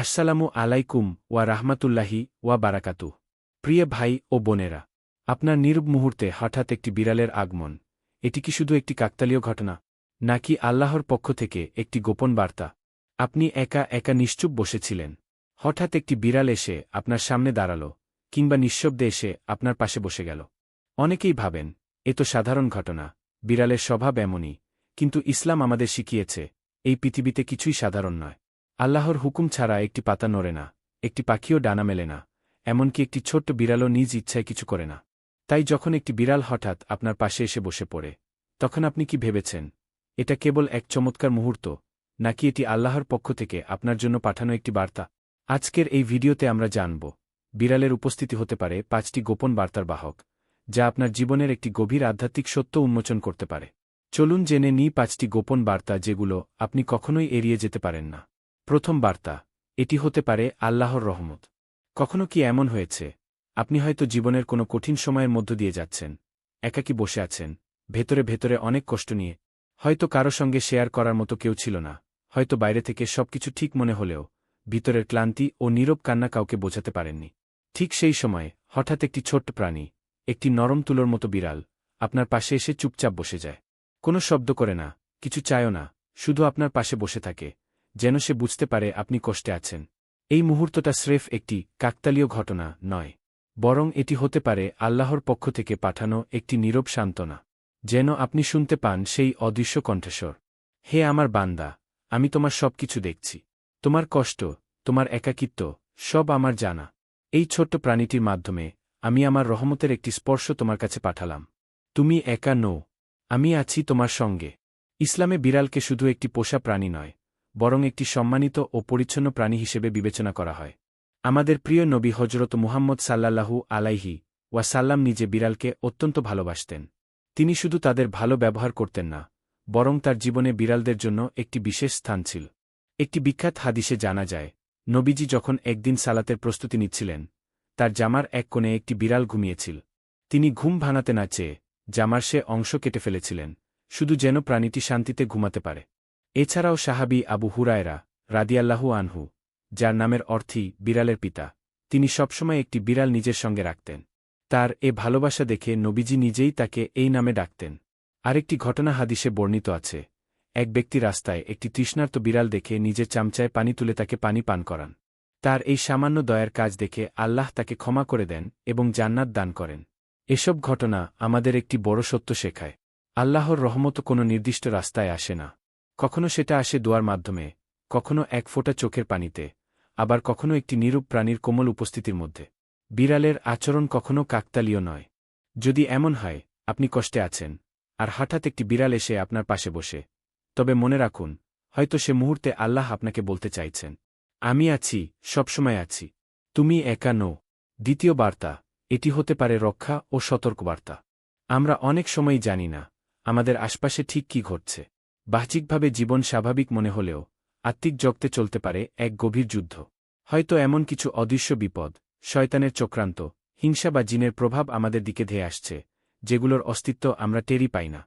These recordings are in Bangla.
আসসালামু আলাইকুম ওয়া রাহমাতুল্লাহি ওয়া বারাকাতু প্রিয় ভাই ও বোনেরা, আপনার নীরব মুহূর্তে হঠাৎ একটি বিড়ালের আগমন, এটি কি শুধু একটি কাকতালীয় ঘটনা, নাকি আল্লাহর পক্ষ থেকে একটি গোপন বার্তা? আপনি একা একা নিশ্চুপ বসেছিলেন, হঠাৎ একটি বিড়াল এসে আপনার সামনে দাঁড়াল, কিংবা নিঃশব্দে এসে আপনার পাশে বসে গেল। অনেকেই ভাবেন, এ তো সাধারণ ঘটনা, বিড়ালের স্বভাব এমনই, কিন্তু ইসলাম আমাদের শিখিয়েছে, এই পৃথিবীতে কিছুই সাধারণ নয়। আল্লাহর হুকুম ছাড়া একটি পাতা নড়ে না, একটি পাখিও ডানা মেলে না, এমনকি একটি ছোট্ট বিড়ালও নিজ ইচ্ছায় কিছু করে না। তাই যখন একটি বিড়াল হঠাৎ আপনার পাশে এসে বসে পড়ে, তখন আপনি কি ভেবেছেন, এটা কেবল এক চমৎকার মুহূর্ত, নাকি এটি আল্লাহর পক্ষ থেকে আপনার জন্য পাঠানো একটি বার্তা? আজকের এই ভিডিওতে আমরা জানব, বিড়ালের উপস্থিতি হতে পারে পাঁচটি গোপন বার্তার বাহক, যা আপনার জীবনের একটি গভীর আধ্যাত্মিক সত্য উন্মোচন করতে পারে। চলুন জেনে নিই পাঁচটি গোপন বার্তা যেগুলো আপনি কখনোই এড়িয়ে যেতে পারেন না। প্রথম বার্তা, এটি হতে পারে আল্লাহর রহমত। কখনো কি এমন হয়েছে? আপনি হয়তো জীবনের কোনো কঠিন সময়ের মধ্য দিয়ে যাচ্ছেন, একাকি বসে আছেন, ভেতরে ভেতরে অনেক কষ্ট নিয়ে। হয়তো কারও সঙ্গে শেয়ার করার মতো কেউ ছিল না, হয়তো বাইরে থেকে সবকিছু ঠিক মনে হলেও, ভিতরের ক্লান্তি ও নীরব কান্না কাউকে বোঝাতে পারেননি। ঠিক সেই সময়ে, হঠাৎ একটি ছোট্ট প্রাণী, একটি নরম তুলোর মতো বিড়াল, আপনার পাশে এসে চুপচাপ বসে যায়। কোনো শব্দ করে না, কিছু চায়ও না, শুধু আপনার পাশে বসে থাকে যেন সে বুঝতে পারে আপনি কষ্টে আছেন। এই মুহূর্তটা স্রেফ একটি কাকতালীয় ঘটনা নয়, বরং এটি হতে পারে আল্লাহর পক্ষ থেকে পাঠানো একটি নীরব সান্ত্বনা, যেন আপনি শুনতে পান সেই অদৃশ্য কণ্ঠস্বর। হে আমার বান্দা, আমি তোমার সব কিছু দেখছি। তোমার কষ্ট, তোমার একাকিত্ব, সব আমার জানা। এই ছোট্ট প্রাণীটির মাধ্যমে আমি আমার রহমতের একটি স্পর্শ তোমার কাছে পাঠালাম। তুমি একা নও, আমি আছি তোমার সঙ্গে। ইসলামে বিড়ালকে শুধু একটি পোষা প্রাণী নয় বরং একটি সম্মানিত ও পরিচ্ছন্ন প্রাণী হিসেবে বিবেচনা করা হয়। আমাদের প্রিয় নবী হজরত মুহাম্মদ সাল্লাল্লাহু আলাইহি ওয়াসাল্লাম নিজে বিড়ালকে অত্যন্ত ভালোবাসতেন। তিনি শুধু তাদের ভালো ব্যবহার করতেন না, বরং তার জীবনে বিড়ালদের জন্য একটি বিশেষ স্থান ছিল। একটি বিখ্যাত হাদিসে জানা যায়, নবীজি যখন একদিন সালাতের প্রস্তুতি নিচ্ছিলেন, তার জামার এক কোণে একটি বিড়াল ঘুমিয়েছিল। তিনি ঘুম ভাঙাতে না চেয়ে জামার সে অংশ কেটে ফেলেছিলেন, শুধু যেন প্রাণীটি শান্তিতে ঘুমাতে পারে। এছাড়াও সাহাবি আবু হুরায়রা রাদিয়াল্লাহু আনহু, যার নামের অর্থই বিড়ালের পিতা, তিনি সবসময় একটি বিড়াল নিজের সঙ্গে রাখতেন। তার এ ভালোবাসা দেখে নবীজি নিজেই তাকে এই নামে ডাকতেন। আরেকটি ঘটনা হাদিসে বর্ণিত আছে। এক ব্যক্তি রাস্তায় একটি তৃষ্ণার্ত বিড়াল দেখে নিজের চামচায় পানি তুলে তাকে পানি পান করান। তার এই সামান্য দয়ার কাজ দেখে আল্লাহ তাকে ক্ষমা করে দেন এবং জান্নাত দান করেন। এসব ঘটনা আমাদের একটি বড় সত্য শেখায়। আল্লাহর রহমত কোনো নির্দিষ্ট রাস্তায় আসে না। কখনো সেটা আসে দোয়ার মাধ্যমে, কখনো এক ফোঁটা চোখের পানিতে, আবার কখনো একটি নিরূপ প্রাণীর কোমল উপস্থিতির মধ্যে। বিড়ালের আচরণ কখনো কাকতালীয় নয়। যদি এমন হয়, আপনি কষ্টে আছেন, আর হঠাৎ একটি বিড়াল এসে আপনার পাশে বসে। তবে মনে রাখুন, হয়তো সে মুহূর্তে আল্লাহ আপনাকে বলতে চাইছেন, আমি আছি, সবসময় আছি। তুমি একা নো দ্বিতীয় বার্তা, এটি হতে পারে রক্ষা ও সতর্কবার্তা। আমরা অনেক সময়ই জানি না, আমাদের আশপাশে ঠিক কি ঘটছে। বাহ্যিকভাবে জীবন স্বাভাবিক মনে হলেও, আত্মিক জগতে চলতে পারে এক গভীর যুদ্ধ। হয়তো এমন কিছু অদৃশ্য বিপদ, শয়তানের চক্রান্ত, হিংসা বা জিনের প্রভাব আমাদের দিকে ধেয়ে আসছে, যেগুলোর অস্তিত্ব আমরা টেরই পাই না।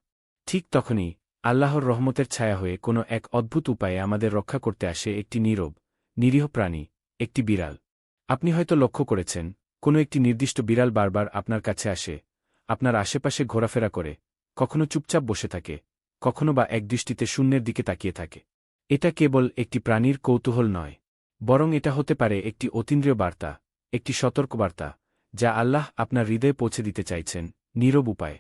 ঠিক তখনই আল্লাহর রহমতের ছায়া হয়ে কোনো এক অদ্ভুত উপায়ে আমাদের রক্ষা করতে আসে একটি নীরব, নিরীহ প্রাণী, একটি বিড়াল। আপনি হয়তো লক্ষ্য করেছেন, কোনো একটি নির্দিষ্ট বিড়াল বারবার আপনার কাছে আসে, আপনার আশেপাশে ঘোরাফেরা করে, কখনো চুপচাপ বসে থাকে কখনো বা একদৃষ্টিতে শূন্যের দিকে তাকিয়ে থাকে। এটা কেবল একটি প্রাণীর কৌতূহল নয়, বরং এটা হতে পারে একটি অতীন্দ্রিয় বার্তা, একটি সতর্ক বার্তা যা আল্লাহ আপনার হৃদয়ে পৌঁছে দিতে চাইছেন, নীরব উপায়।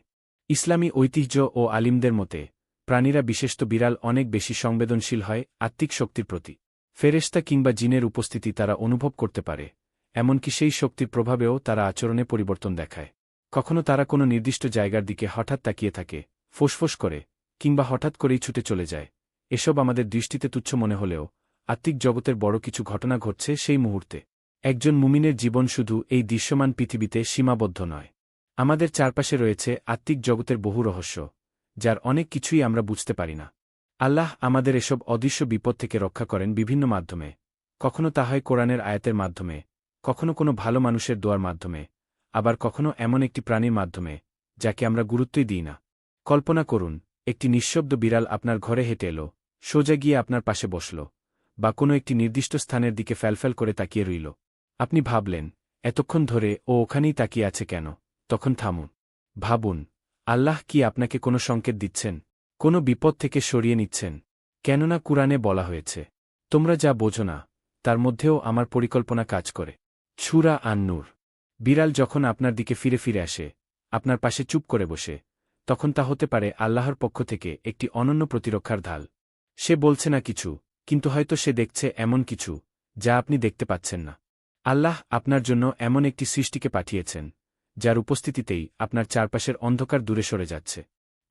ইসলামী ঐতিহ্য ও আলিমদের মতে, প্রাণীরা বিশেষত বিড়াল অনেক বেশি সংবেদনশীল হয় আত্মিক শক্তির প্রতি। ফেরেস্তা কিংবা জিনের উপস্থিতি তারা অনুভব করতে পারে, এমনকি সেই শক্তির প্রভাবেও তারা আচরণে পরিবর্তন দেখায়। কখনো তারা কোনো নির্দিষ্ট জায়গার দিকে হঠাৎ তাকিয়ে থাকে, ফোসফোস করে কিংবা হঠাৎ করেই ছুটে চলে যায়। এসব আমাদের দৃষ্টিতে তুচ্ছ মনে হলেও, আত্মিক জগতের বড় কিছু ঘটনা ঘটছে সেই মুহূর্তে। একজন মুমিনের জীবন শুধু এই দৃশ্যমান পৃথিবীতে সীমাবদ্ধ নয়। আমাদের চারপাশে রয়েছে আত্মিক জগতের বহু রহস্য, যার অনেক কিছুই আমরা বুঝতে পারি না। আল্লাহ আমাদের এসব অদৃশ্য বিপদ থেকে রক্ষা করেন বিভিন্ন মাধ্যমে। কখনো তা হয় কোরআনের আয়াতের মাধ্যমে, কখনো কোনো ভালো মানুষের দোয়ার মাধ্যমে, আবার কখনো এমন একটি প্রাণীর মাধ্যমে, যাকে আমরা গুরুত্বই দিই না। কল্পনা করুন একটি নিঃশব্দ বিড়াল আপনার ঘরে হেঁটে এলো, সোজা গিয়ে আপনার পাশে বসল, বা কোনো একটি নির্দিষ্ট স্থানের দিকে ফ্যালফ্যাল করে তাকিয়ে রইল। আপনি ভাবলেন, এতক্ষণ ধরে ও ওখানেই তাকিয়ে আছে কেন? তখন থামুন। ভাবুন, আল্লাহ কি আপনাকে কোনো সংকেত দিচ্ছেন? কোনো বিপদ থেকে সরিয়ে নিচ্ছেন? কেননা কুরআনে বলা হয়েছে, তোমরা যা বোঝো না, তার মধ্যেও আমার পরিকল্পনা কাজ করে। ছুরা আন্নুর। বিড়াল যখন আপনার দিকে ফিরে ফিরে আসে, আপনার পাশে চুপ করে বসে তখন তা হতে পারে আল্লাহর পক্ষ থেকে একটি অনন্য প্রতিরক্ষার ঢাল। সে বলছে না কিছু, কিন্তু হয়তো সে দেখছে এমন কিছু, যা আপনি দেখতে পাচ্ছেন না। আল্লাহ আপনার জন্য এমন একটি সৃষ্টিকে পাঠিয়েছেন, যার উপস্থিতিতেই আপনার চারপাশের অন্ধকার দূরে সরে যাচ্ছে।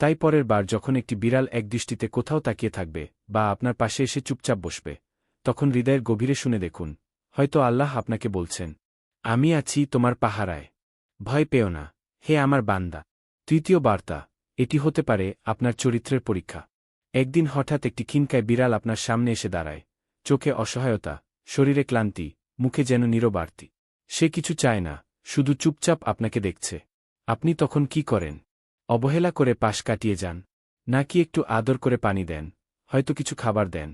তাই পরের বার যখন একটি বিড়াল একদৃষ্টিতে কোথাও তাকিয়ে থাকবে বা আপনার পাশে এসে চুপচাপ বসবে, তখন হৃদয়ের গভীরে শুনে দেখুন, হয়তো আল্লাহ আপনাকে বলছেন, আমি আছি তোমার পাহারায়। ভয় পেও না, হে আমার বান্দা। তৃতীয় বার্তা, এটি হতে পারে আপনার চরিত্রের পরীক্ষা। একদিন হঠাৎ একটি খিনকায় বিড়াল আপনার সামনে এসে দাঁড়ায়। চোখে অসহায়তা, শরীরে ক্লান্তি, মুখে যেন নিরবার্তি। সে কিছু চায় না, শুধু চুপচাপ আপনাকে দেখছে। আপনি তখন কি করেন? অবহেলা করে পাশ কাটিয়ে যান, নাকি একটু আদর করে পানি দেন, হয়তো কিছু খাবার দেন,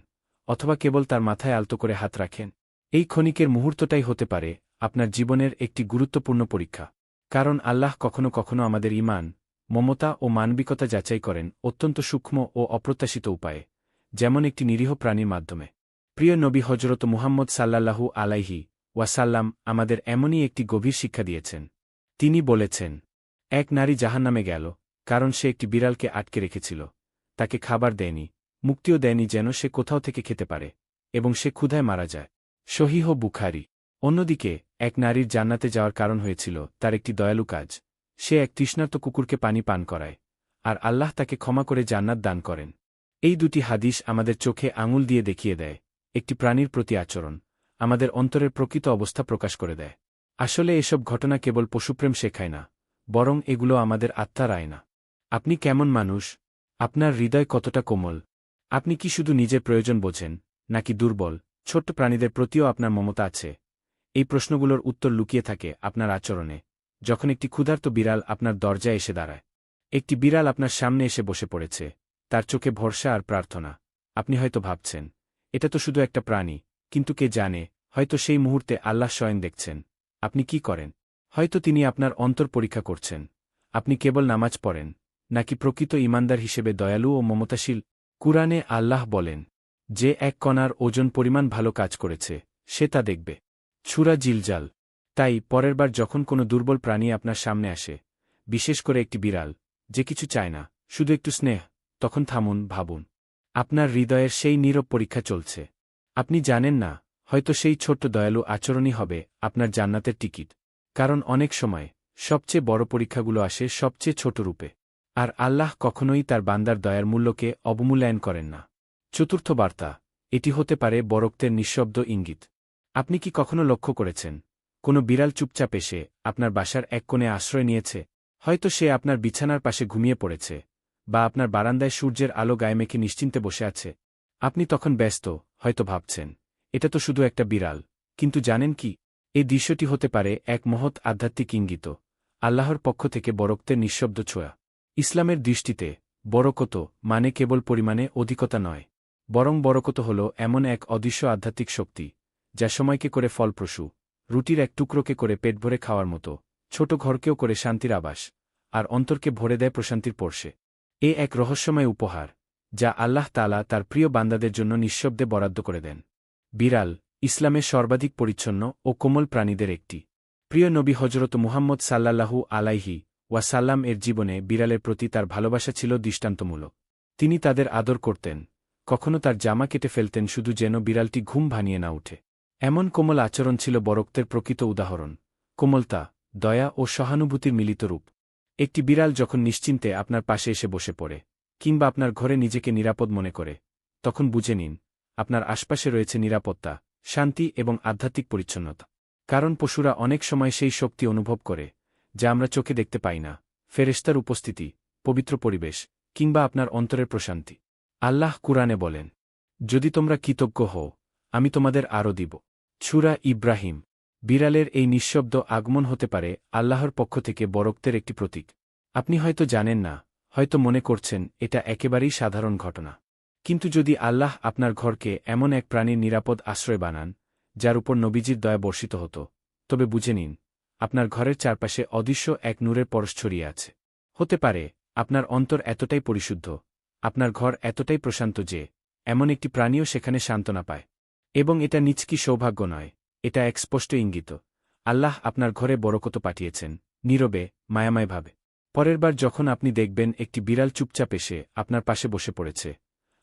অথবা কেবল তার মাথায় আলতো করে হাত রাখেন? এই ক্ষণিকের মুহূর্তটাই হতে পারে আপনার জীবনের একটি গুরুত্বপূর্ণ পরীক্ষা। কারণ আল্লাহ কখনো কখনো আমাদের ইমান মমতা ও মানবিকতা যাচাই করেন অত্যন্ত সূক্ষ্ম ও অপ্রত্যাশিত উপায়ে, যেমন একটি নিরীহ প্রাণীর মাধ্যমে। প্রিয় নবী হজরত মুহাম্মদ সাল্লাল্লাহু আলাইহি ওয়াসাল্লাম আমাদের এমনই একটি গভীর শিক্ষা দিয়েছেন। তিনি বলেছেন, এক নারী জাহান্নামে গেল, কারণ সে একটি বিড়ালকে আটকে রেখেছিল। তাকে খাবার দেয়নি, মুক্তিও দেয়নি যেন সে কোথাও থেকে খেতে পারে, এবং সে ক্ষুধায় মারা যায়। সহিহ বুখারি। অন্যদিকে, এক নারীর জান্নাতে যাওয়ার কারণ হয়েছিল তার একটি দয়ালু কাজ। সে এক তৃষ্ণার্ত কুকুরকে পানি পান করায়, আর আল্লাহ তাকে ক্ষমা করে জান্নাত দান করেন। এই দুটি হাদিস আমাদের চোখে আঙুল দিয়ে দেখিয়ে দেয়, একটি প্রাণীর প্রতি আচরণ, আমাদের অন্তরের প্রকৃত অবস্থা প্রকাশ করে দেয়। আসলে এসব ঘটনা কেবল পশুপ্রেম শেখায় না, বরং এগুলো আমাদের আত্মার আয়না। আপনি কেমন মানুষ? আপনার হৃদয় কতটা কোমল? আপনি কি শুধু নিজের প্রয়োজন বোঝেন, নাকি দুর্বল, ছোট্ট প্রাণীদের প্রতিও আপনার মমতা আছে? এই প্রশ্নগুলোর উত্তর লুকিয়ে থাকে আপনার আচরণে। যখন একটি ক্ষুধার্ত বিড়াল আপনার দরজায় এসে দাঁড়ায়। একটি বিড়াল আপনার সামনে এসে বসে পড়েছে। তার চোখে ভরসা আর প্রার্থনা। আপনি হয়তো ভাবছেন, এটা তো শুধু একটা প্রাণী, কিন্তু কে জানে, হয়তো সেই মুহূর্তে আল্লাহ স্বয়ং দেখছেন। আপনি কি করেন? হয়তো তিনি আপনার অন্তর পরীক্ষা করছেন। আপনি কেবল নামাজ পড়েন, নাকি প্রকৃত ইমানদার হিসেবে দয়ালু ও মমতাশীল? কুরআনে আল্লাহ বলেন, যে এক কণার ওজন পরিমাণ ভালো কাজ করেছে, সে তা দেখবে। ছুরা জিলজাল তাই পরেরবার যখন কোনো দুর্বল প্রাণী আপনার সামনে আসে, বিশেষ করে একটি বিড়াল, যে কিছু চায় না, শুধু একটু স্নেহ, তখন থামুন, ভাবুন। আপনার হৃদয়ের সেই নীরব পরীক্ষা চলছে। আপনি জানেন না, হয়তো সেই ছোট্ট দয়ালু আচরণই হবে আপনার জান্নাতের টিকিট। কারণ অনেক সময়, সবচেয়ে বড় পরীক্ষাগুলো আসে সবচেয়ে ছোট রূপে। আর আল্লাহ কখনোই তার বান্দার দয়ার মূল্যকে অবমূল্যায়ন করেন না। চতুর্থ বার্তা, এটি হতে পারে বরক্তের নিঃশব্দ ইঙ্গিত। আপনি কি কখনো লক্ষ্য করেছেন কোনো বিড়াল চুপচাপ এসে আপনার বাসার এক কোণে আশ্রয় নিয়েছে, হয়তো সে আপনার বিছানার পাশে ঘুমিয়ে পড়েছে, বা আপনার বারান্দায় সূর্যের আলো গায়ে মেখে নিশ্চিন্তে বসে আছে। আপনি তখন ব্যস্ত, হয়তো ভাবছেন, এটা তো শুধু একটা বিড়াল। কিন্তু জানেন কি, এই দৃশ্যটি হতে পারে এক মহৎ আধ্যাত্মিক ইঙ্গিত, আল্লাহর পক্ষ থেকে বরক্তের নিঃশব্দ ছোঁয়া। ইসলামের দৃষ্টিতে, বরকত মানে কেবল পরিমাণে অধিকতা নয়, বরং বরকত হল এমন এক অদৃশ্য আধ্যাত্মিক শক্তি, যা সময়কে করে ফলপ্রসূ। রুটির এক টুকরোকে করে পেট ভরে খাওয়ার মতো, ছোট ঘরকেও করে শান্তির আবাস, আর অন্তরকে ভরে দেয় প্রশান্তির পর্শে। এ এক রহস্যময় উপহার, যা আল্লাহ তালা তার প্রিয় বান্দাদের জন্য নিঃশব্দে বরাদ্দ করে দেন। বিড়াল, ইসলামের সর্বাধিক পরিচ্ছন্ন ও কোমল প্রাণীদের একটি। প্রিয় নবী হজরত মুহাম্মদ সাল্লাল্লাহু আলাইহি ওয়াসাল্লাম এর জীবনে বিড়ালের প্রতি তার ভালোবাসা ছিল দৃষ্টান্তমূলক। তিনি তাদের আদর করতেন, কখনো তার জামা কেটে ফেলতেন শুধু যেন বিড়ালটি ঘুম ভানিয়ে না উঠে এমন কোমল আচরণ ছিল বরক্তের প্রকৃত উদাহরণ। কোমলতা, দয়া ও সহানুভূতির মিলিত রূপ। একটি বিড়াল যখন নিশ্চিন্তে আপনার পাশে এসে বসে পড়ে, কিংবা আপনার ঘরে নিজেকে নিরাপদ মনে করে, তখন বুঝে নিন, আপনার আশপাশে রয়েছে নিরাপত্তা, শান্তি এবং আধ্যাত্মিক পরিচ্ছন্নতা। কারণ পশুরা অনেক সময় সেই শক্তি অনুভব করে, যা আমরা চোখে দেখতে পাই না ফেরেস্তার উপস্থিতি, পবিত্র পরিবেশ, কিংবা আপনার অন্তরের প্রশান্তি। আল্লাহ কুরআনে বলেন, যদি তোমরা কৃতজ্ঞ হও, আমি তোমাদের আরও দিব। ছুরা ইব্রাহিম। বিড়ালের এই নিঃশব্দ আগমন হতে পারে আল্লাহর পক্ষ থেকে বরক্তের একটি প্রতীক। আপনি হয়তো জানেন না, হয়তো মনে করছেন এটা একেবারেই সাধারণ ঘটনা। কিন্তু যদি আল্লাহ আপনার ঘরকে এমন এক প্রাণীর নিরাপদ আশ্রয় বানান, যার উপর নবীজির দয়া বর্ষিত হতো, তবে বুঝে নিন, আপনার ঘরের চারপাশে অদৃশ্য এক নূরের পরশ ছড়িয়ে আছে। হতে পারে, আপনার অন্তর এতটাই পরিশুদ্ধ, আপনার ঘর এতটাই প্রশান্ত যে, এমন একটি প্রাণীও সেখানে সান্ত্বনা পায়। এবং এটা নিচকি সৌভাগ্য নয়, এটা এক স্পষ্ট ইঙ্গিত। আল্লাহ আপনার ঘরে বরকত পাঠিয়েছেন, নীরবে মায়ামায়ভাবে পরের বার যখন আপনি দেখবেন একটি বিড়াল চুপচাপ এসে আপনার পাশে বসে পড়েছে,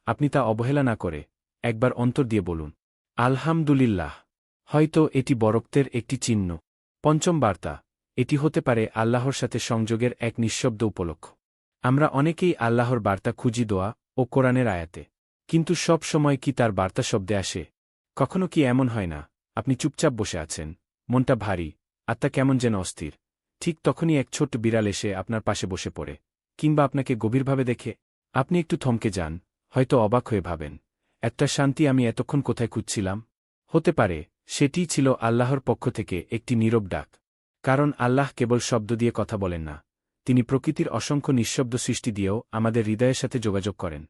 আপনি তা অবহেলা না করে একবার অন্তর দিয়ে বলুন, আলহামদুলিল্লাহ, হয়তো এটি বরক্তের একটি চিহ্ন। পঞ্চম বার্তা, এটি হতে পারে আল্লাহর সাথে সংযোগের এক নিঃশব্দ উপলক্ষ। আমরা অনেকেই আল্লাহর বার্তা খুঁজি দোয়া ও কোরআনের আয়াতে, কিন্তু সব সময় কি তার বার্তা শব্দে আসে? কখনো কি এমন হয় না? আপনি চুপচাপ বসে আছেন। মনটা ভারী, আত্মা কেমন যেন অস্থির। ঠিক তখনই এক ছোট্ট বিড়াল এসে আপনার পাশে বসে পড়ে, কিংবা আপনাকে গভীরভাবে দেখে। আপনি একটু থমকে যান, হয়তো অবাক হয়ে ভাবেন একটা শান্তি আমি এতক্ষণ কোথায় খুঁজছিলাম? হতে পারে, সেটিই ছিল আল্লাহর পক্ষ থেকে একটি নীরব ডাক। কারণ আল্লাহ কেবল শব্দ দিয়ে কথা বলেন না, তিনি প্রকৃতির অসংখ্য নিঃশব্দ সৃষ্টি দিয়েও আমাদের হৃদয়ের সাথে যোগাযোগ করেন।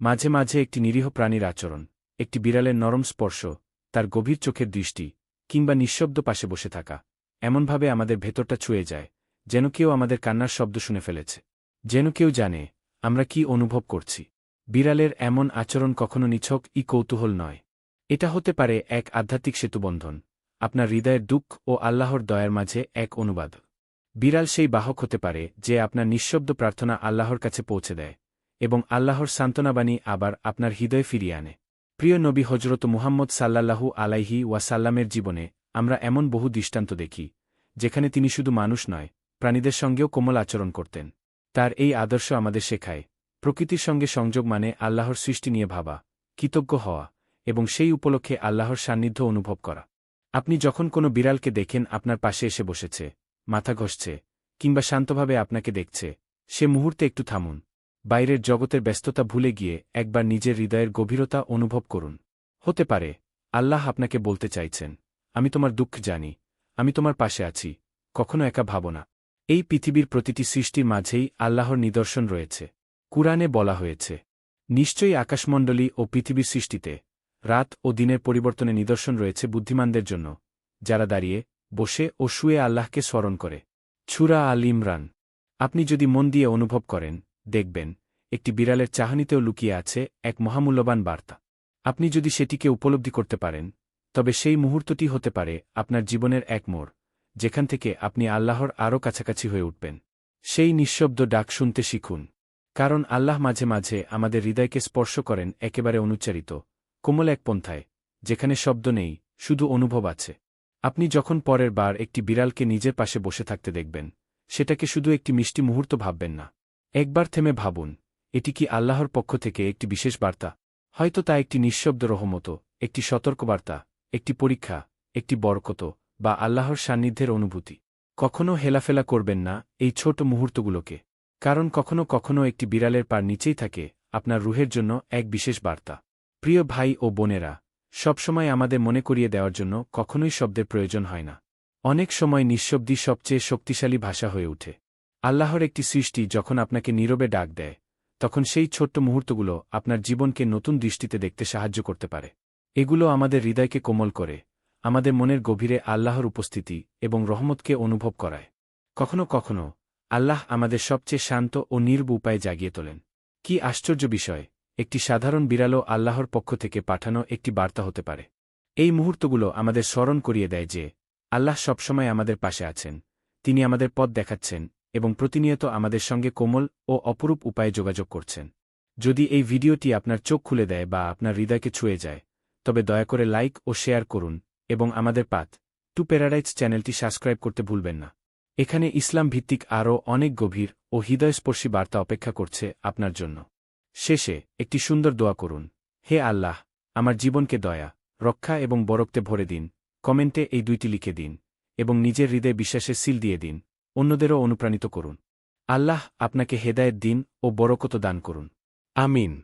মাঝে মাঝে একটি নিরীহ প্রাণীর আচরণ একটি বিড়ালের নরম স্পর্শ, তার গভীর চোখের দৃষ্টি, কিংবা নিঃশব্দ পাশে বসে থাকা, এমনভাবে আমাদের ভেতরটা ছুঁয়ে যায়, যেন কেউ আমাদের কান্নার শব্দ শুনে ফেলেছে। যেন কেউ জানে, আমরা কি অনুভব করছি। বিড়ালের এমন আচরণ কখনো নিছক ই কৌতূহল নয়। এটা হতে পারে এক আধ্যাত্মিক সেতুবন্ধন, আপনার হৃদয়ের দুঃখ ও আল্লাহর দয়ার মাঝে এক অনুবাদ। বিড়াল সেই বাহক হতে পারে যে আপনার নিঃশব্দ প্রার্থনা আল্লাহর কাছে পৌঁছে দেয়, এবং আল্লাহর সান্ত্বনাবাণী আবার আপনার হৃদয়ে ফিরিয়ে আনে। প্রিয় নবী হজরত মুহাম্মদ সাল্লাল্লাহু আলাইহি ওয়াসাল্লামের জীবনে, আমরা এমন বহু দৃষ্টান্ত দেখি, যেখানে তিনি শুধু মানুষ নয়, প্রাণীদের সঙ্গেও কোমল আচরণ করতেন। তার এই আদর্শ আমাদের শেখায়, প্রকৃতির সঙ্গে সংযোগ মানে আল্লাহর সৃষ্টি নিয়ে ভাবা, কৃতজ্ঞ হওয়া, এবং সেই উপলক্ষে আল্লাহর সান্নিধ্য অনুভব করা। আপনি যখন কোনো বিড়ালকে দেখেন, আপনার পাশে এসে বসেছে, মাথা ঘষছে, কিংবা শান্তভাবে আপনাকে দেখছে, সে মুহূর্তে একটু থামুন। বাইরের জগতের ব্যস্ততা ভুলে গিয়ে একবার নিজের হৃদয়ের গভীরতা অনুভব করুন। হতে পারে, আল্লাহ আপনাকে বলতে চাইছেন, আমি তোমার দুঃখ জানি, আমি তোমার পাশে আছি, কখনো একা ভাব না। এই পৃথিবীর প্রতিটি সৃষ্টির মাঝেই আল্লাহর নিদর্শন রয়েছে। কুরআনে বলা হয়েছে, নিশ্চয়ই আকাশমণ্ডলী ও পৃথিবীর সৃষ্টিতে রাত ও দিনের পরিবর্তনে নিদর্শন রয়েছে বুদ্ধিমানদের জন্য, যারা দাঁড়িয়ে, বসে ও শুয়ে আল্লাহকে স্মরণ করে। ছুরা আল ইমরান, আপনি যদি মন দিয়ে অনুভব করেন দেখবেন, একটি বিড়ালের চাহানিতেও লুকিয়ে আছে এক মহামূল্যবান বার্তা। আপনি যদি সেটিকে উপলব্ধি করতে পারেন, তবে সেই মুহূর্তটি হতে পারে আপনার জীবনের এক মোড়, যেখান থেকে আপনি আল্লাহর আরও কাছাকাছি হয়ে উঠবেন। সেই নিঃশব্দ ডাক শুনতে শিখুন, কারণ আল্লাহ মাঝে মাঝে আমাদের হৃদয়কে স্পর্শ করেন একেবারে অনুচ্চারিত, কোমল এক পন্থায়, যেখানে শব্দ নেই, শুধু অনুভব আছে। আপনি যখন পরের বার একটি বিড়ালকে নিজের পাশে বসে থাকতে দেখবেন, সেটাকে শুধু একটি মিষ্টি মুহূর্ত ভাববেন না। একবার থেমে ভাবুন, এটি কি আল্লাহর পক্ষ থেকে একটি বিশেষ বার্তা? হয়তো তা একটি নিঃশব্দ রহমত, একটি সতর্কবার্তা, একটি পরীক্ষা, একটি বরকত, বা আল্লাহর সান্নিধ্যের অনুভূতি। কখনও হেলাফেলা করবেন না এই ছোট মুহূর্তগুলোকে। কারণ কখনো কখনো একটি বিড়ালের পার নিচেই থাকে আপনার রুহের জন্য এক বিশেষ বার্তা। প্রিয় ভাই ও বোনেরা, সবসময় আমাদের মনে করিয়ে দেওয়ার জন্য কখনোই শব্দের প্রয়োজন হয় না। অনেক সময় নিঃশব্দী সবচেয়ে শক্তিশালী ভাষা হয়ে ওঠে। আল্লাহর একটি সৃষ্টি যখন আপনাকে নীরবে ডাক দেয়, তখন সেই ছোট্ট মুহূর্তগুলো আপনার জীবনকে নতুন দৃষ্টিতে দেখতে সাহায্য করতে পারে। এগুলো আমাদের হৃদয়কে কোমল করে, আমাদের মনের গভীরে আল্লাহর উপস্থিতি এবং রহমতকে অনুভব করায়। কখনো কখনো আল্লাহ আমাদের সবচেয়ে শান্ত ও নির্ব উপায়ে জাগিয়ে তোলেন। কি আশ্চর্য বিষয়, একটি সাধারণ বিড়ালও আল্লাহর পক্ষ থেকে পাঠানো একটি বার্তা হতে পারে। এই মুহূর্তগুলো আমাদের স্মরণ করিয়ে দেয় যে, আল্লাহ সবসময় আমাদের পাশে আছেন, তিনি আমাদের পথ দেখাচ্ছেন এবং প্রতিনিয়ত আমাদের সঙ্গে কোমল ও অপরূপ উপায়ে যোগাযোগ করছেন। যদি এই ভিডিওটি আপনার চোখ খুলে দেয় বা আপনার হৃদয়কে ছুঁয়ে যায়, তবে দয়া করে লাইক ও শেয়ার করুন এবং আমাদের পাত টু প্যারাডাইজ চ্যানেলটি সাবস্ক্রাইব করতে ভুলবেন না। এখানে ইসলাম ভিত্তিক আরও অনেক গভীর ও হৃদয়স্পর্শী বার্তা অপেক্ষা করছে আপনার জন্য। শেষে একটি সুন্দর দোয়া করুন। হে আল্লাহ, আমার জীবনকে দয়া, রক্ষা এবং বরক্তে ভরে দিন। কমেন্টে এই দুইটি লিখে দিন এবং নিজের হৃদয়ে বিশ্বাসে সিল দিয়ে দিন। অন্যদেরও অনুপ্রাণিত করুন। আল্লাহ আপনাকে হেদায়েত দিন ও বরকত দান করুন। আমিন।